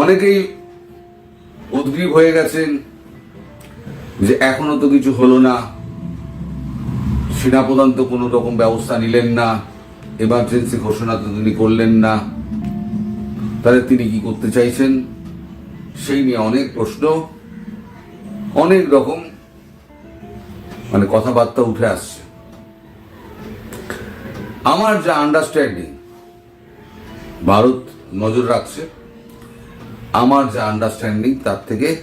অনেকেই উদ্গ্রীব হয়ে গেছেন যে এখনও তো কিছু হলো না। সেনাপ্রধান তো কোনো রকম ব্যবস্থা নিলেন না। এমার্জেন্সি ঘোষণা তো তিনি করলেন না। তাহলে তিনি কি করতে চাইছেন? সেই নিয়ে অনেক প্রশ্ন, অনেক রকম মানে কথাবার্তা উঠে আসছে। আমার যা আন্ডারস্ট্যান্ডিং ভারত নজর রাখছে। আমার যা আন্ডারস্ট্যান্ডিং তার থেকে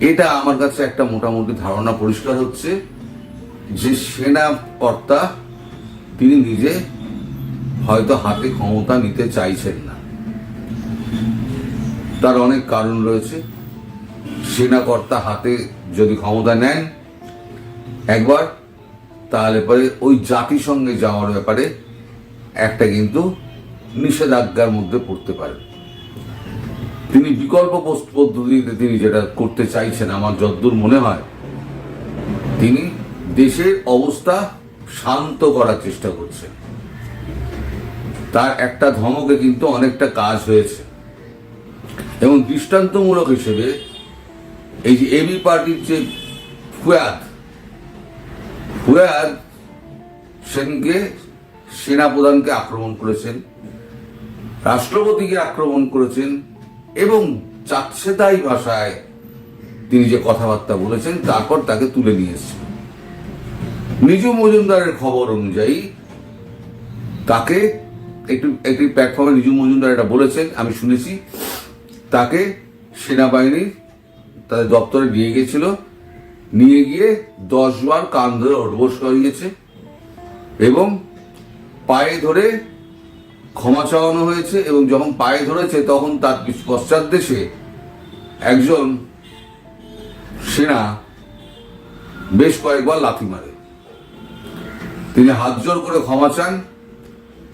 এটা আমার কাছে একটা মোটামুটি ধারণা পরিষ্কার হচ্ছে যে সেনা কর্তা তিনি নিজে হয়তো হাতে ক্ষমতা নিতে চাইছেন না। তার অনেক কারণ রয়েছে। সেনাকর্তা হাতে যদি ক্ষমতা নেন, একবার, তাহলে পরে ওই জাতিসংঘে যাওয়ার ব্যাপারে একটা কিন্তু নিষেধাজ্ঞার মধ্যে পড়তে পারেন। তিনি বিকল্প পদ্ধতিতে তিনি যেটা করতে চাইছেন, আমার যদ্দূর মনে হয়, তিনি দেশের অবস্থা শান্ত করার চেষ্টা করছেন। তার একটা ধমকে কিন্তু অনেকটা কাজ হয়েছে। এবং দৃষ্টান্তমূলক হিসেবে এই যে এবি পার্টির যে ফুয়াদ ফুয়াদ সেনকে, সেনাপ্রধানকে আক্রমণ করেছেন, রাষ্ট্রপতিকে আক্রমণ করেছেন এবং যাচ্ছে তাই ভাষায় তিনি যে কথাবার্তা বলেছেন, তারপর তাকে তুলে নিয়ে এসেছেন। নিজু মজুমদারের খবর অনুযায়ী তাকে একটি একটি প্ল্যাটফর্মে নিজু মজুমদার এটা বলেছেন, আমি শুনেছি। তাকে সেনাবাহিনী, তাদের দপ্তরে নিয়ে গিয়েছিল। নিয়ে গিয়ে দশ বার কান ধরে অডবোস করিয়েছে এবং পায়ে ধরে ক্ষমা চাওয়ানো হয়েছে এবং যখন পায়ে ধরেছে তখন তার পশ্চাৎ দেশে একজন সেনা বেশ কয়েকবার লাথি মারে। তিনি হাত জোর করে ক্ষমা চান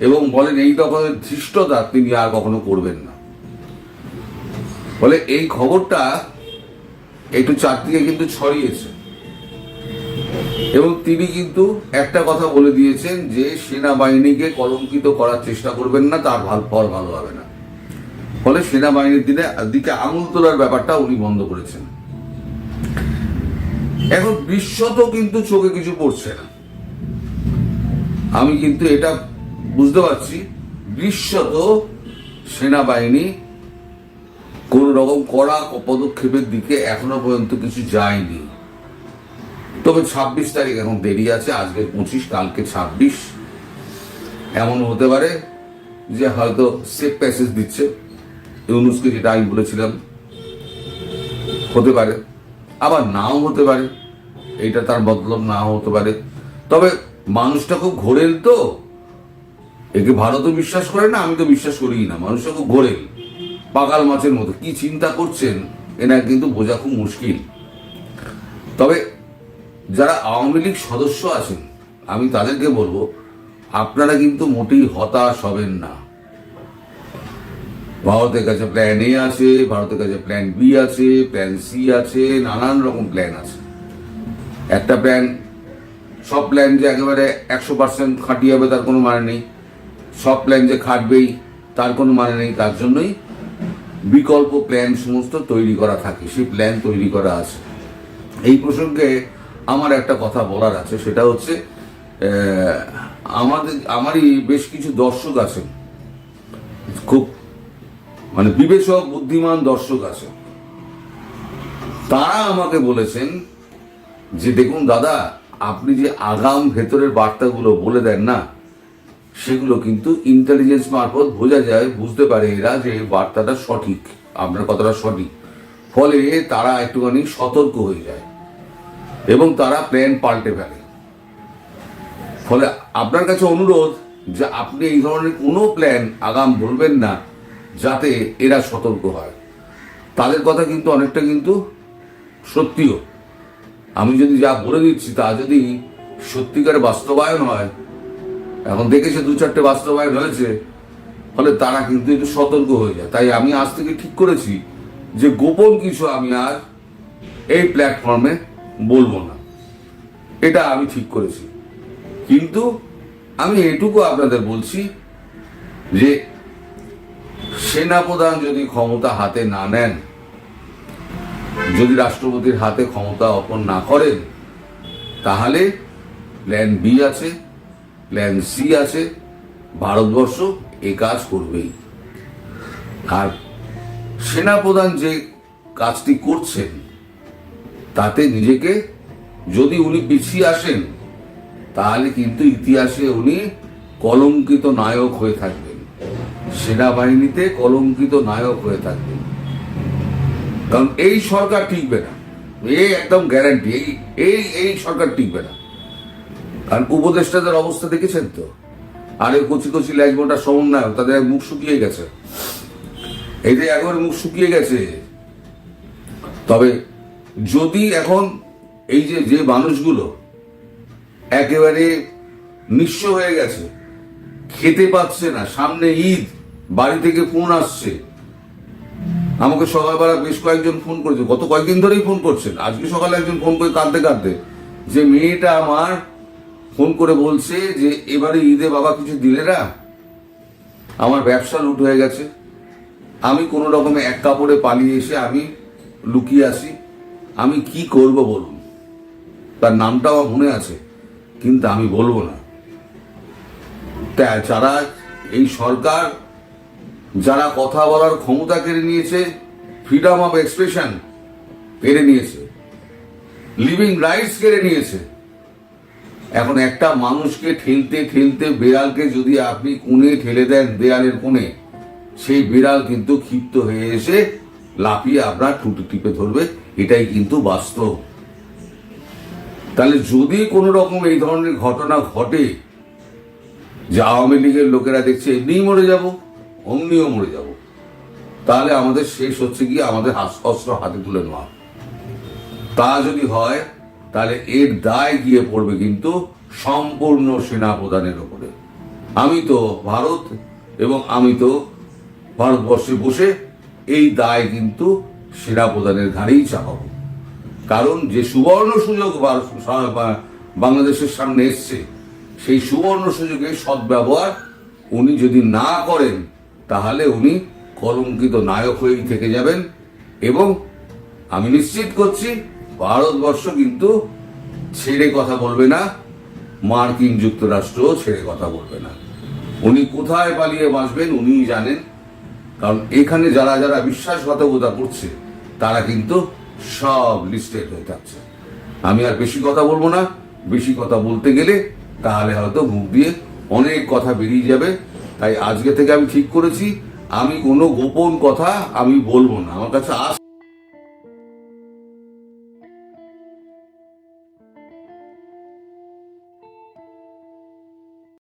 এবং বলেন, এই রকমের ধৃষ্টতা তিনি আর কখনো করবেন না। ফলে এই খবরটা একটু চারদিকে কিন্তু ছড়িয়েছে। এবং তিনি কিন্তু একটা কথা বলে দিয়েছেন যে সেনাবাহিনীকে কলঙ্কিত করার চেষ্টা করবেন না, তার ভালো ফল ভালো হবে না। ফলে সেনাবাহিনীর দিনে, দিকে আঙুল তোলার ব্যাপারটা উনি বন্ধ করেছেন। এখন বিশ্বত কিন্তু চোখে কিছু পড়ছে না। আমি কিন্তু এটা বুঝতে পারছি, বিশ্বত সেনাবাহিনী কোন রকম কড়া পদক্ষেপের দিকে এখনও পর্যন্ত কিছু যায়নি। তবে ছাব্বিশ তারিখ এখন দেরি আছে, আজকে পঁচিশ, কালকে ছাব্বিশ। এমন হতে পারে যে হয়তো সেফ প্যাসেজ দিচ্ছে। ইউনুসকে যেটা আমি বলেছিলাম, হতে পারে। আবার নাও হতে পারে, এটা তার মতলব, নাও হতে পারে। তবে মানুষটা খুব ঘোরেল তো। একে ভারতও বিশ্বাস করে না, আমি তো বিশ্বাস করি না। মানুষটা খুব ঘোরেল। পাগাল মাছের মতো। কি চিন্তা করছেন? এনার কিন্তু বোঝা খুব মুশকিল। তবে যারা আওয়ামী লীগ সদস্য আছেন, আমি তাদেরকে বলব, আপনারা কিন্তু মোটেই হতাশ হবেন না। ভারতের কাছে প্ল্যান এ আছে, ভারতের কাছে প্ল্যান বি আছে প্ল্যান সি আছে, নানান রকম প্ল্যান আছে। একটা প্ল্যান সব প্ল্যান যে একেবারে একশো পার্সেন্ট খাটিয়ে হবে তার কোনো মানে নেই। সব প্ল্যান যে খাটবেই তার কোনো মানে নেই। তার জন্যই বিকল্প প্ল্যান সমস্ত তৈরি করা থাকে, সেই প্ল্যান তৈরি করা আছে। এই প্রসঙ্গে আমার একটা কথা বলার আছে, সেটা হচ্ছে আমাদের, আমারই বেশ কিছু দর্শক আছেন খুব মানে বিবেচক, বুদ্ধিমান দর্শক আছে। তারা আমাকে বলেছেন যে, দেখুন দাদা, আপনি যে আগাম ভেতরের বার্তাগুলো বলে দেন না, সেগুলো কিন্তু ইন্টেলিজেন্স মারফত বোঝা যায়, বুঝতে পারে এরা যে বার্তাটা সঠিক, আপনার কথাটা সঠিক। ফলে তারা একটুখানি সতর্ক হয়ে যায়। এবং তারা প্ল্যান পাল্টে ফেলে। ফলে আপনার কাছে অনুরোধ যে আপনি এই ধরনের কোনো প্ল্যান আগাম বলবেন না, যাতে এরা সতর্ক হয়। তাদের কথা কিন্তু অনেকটা কিন্তু সত্যিও। আমি যদি যা বলে দিচ্ছি, তা যদি সত্যিকার বাস্তবায়ন হয়, এখন দেখেছে দু চারটে বাস্তবায়ন হয়েছে, ফলে তারা কিন্তু একটু সতর্ক হয়ে যায়। তাই আমি আজ থেকে ঠিক করেছি যে গোপন কিছু আমি আর এই প্ল্যাটফর্মে বলব না। এটা আমি ঠিক করেছি। কিন্তু আমি এটুকু আপনাদের বলছি যে সেনাপ্রধান যদি ক্ষমতা হাতে না নেন, যদি রাষ্ট্রপতির হাতে ক্ষমতা অর্পণ না করেন, তাহলে প্ল্যান বি আছে প্ল্যান সি আছে, ভারতবর্ষ এ কাজ করবেই। আর সেনাপ্রধান যে কাজটি করছেন তাতে নিজেকে যদি উনি পিছিয়ে আসেন, তাহলে কিন্তু ইতিহাসে উনি কলঙ্কিত নায়ক হয়ে থাকবেন। সেনাবাহিনীতে কলঙ্কিত নায়ক হয়ে থাকবেন। কারণ এই সরকার টিকবে না। এই একদম গ্যারান্টি এই এই এই সরকার টিকবে না। কারণ উপদেষ্টাদের অবস্থা দেখেছেন তো? আরে কচি কচি ল্যাজবোটা সমন্বয় তাদের মুখ শুকিয়ে গেছে। এই যে একবার মুখ শুকিয়ে গেছে। তবে যদি এখন এই যে যে মানুষগুলো একেবারে নিঃস্ব হয়ে গেছে, খেতে পাচ্ছে না, সামনে ঈদ, বাড়ি থেকে ফোন আসছে, আমাকে সকালবেলা বেশ কয়েকজন ফোন করেছে, গত কয়েকদিন ধরেই ফোন করছেন, আজকে সকালে একজন ফোন করে কাঁদতে কাঁদতে, যে মেয়েটা আমার ফোন করে বলছে যে, এবারে ঈদে বাবা কিছু দিলে না, আমার ব্যবসা লুট হয়ে গেছে, আমি কোনো রকমে এক কাপড়ে পালিয়ে এসে আমি লুকিয়ে আসি আমি কি করব বলুন? তার নামটাও আমার মনে আছে, কিন্তু আমি বলব না। যারা এই সরকার, যারা কথা বলার ক্ষমতা কেড়ে নিয়েছে ফ্রিডম অফ এক্সপ্রেশন কেড়ে নিয়েছে লিভিং রাইটস কেড়ে নিয়েছে, এখন একটা মানুষকে ঠেলতে ঠেলতে বিড়ালকে যদি আপনি কোণে ঠেলে দেন দেয়ালের কোণে, সেই বিড়াল কিন্তু ক্ষিপ্ত হয়ে এসে লাফিয়ে আপনার টুটি টিপে ধরবে। এটাই কিন্তু বাস্তব। তাহলে যদি কোনো রকম এই ধরনের ঘটনা ঘটে, যে আওয়ামী লীগের লোকেরা দেখছে, এমনিই মরে যাব, অমনিও মরে যাব, তাহলে আমাদের শেষ হচ্ছে গিয়ে আমাদের অস্ত্র হাতে তুলে নেওয়া। তা যদি হয়, তাহলে এর দায় গিয়ে পড়বে কিন্তু সম্পূর্ণ সেনা প্রধানের ওপরে। আমি তো ভারত এবং আমি তো ভারতবর্ষে বসে এই দায় কিন্তু সেনা প্রধানের ঘাড়েই চাপাবো কারণ যে সুবর্ণ সুযোগ বাংলাদেশের সামনে এসছে, সেই সুবর্ণ সুযোগে সদ্ব্যবহার উনি যদি না করেন, তাহলে উনি কলঙ্কিত নায়ক হয়েই থেকে যাবেন এবং আমি নিশ্চিত করছি ভারতবর্ষ কিন্তু ছেড়ে কথা বলবে না, মার্কিন যুক্তরাষ্ট্রও ছেড়ে কথা বলবে না। উনি কোথায় পালিয়ে বাঁচবেন উনিই জানেন, কারণ এখানে যারা যারা বিশ্বাসঘাতকতা করছে তারা কিন্তু সব লিস্টেড হয়ে থাকছে। আমি আর বেশি কথা বলব না। বেশি কথা বলতে গেলে তাহলে হয়তো মুখ দিয়ে অনেক কথা বেরিয়ে যাবে। তাই আজকে থেকে আমি ঠিক করেছি। আমি কোনো গোপন কথা আমি বলব না। আমার কাছে আস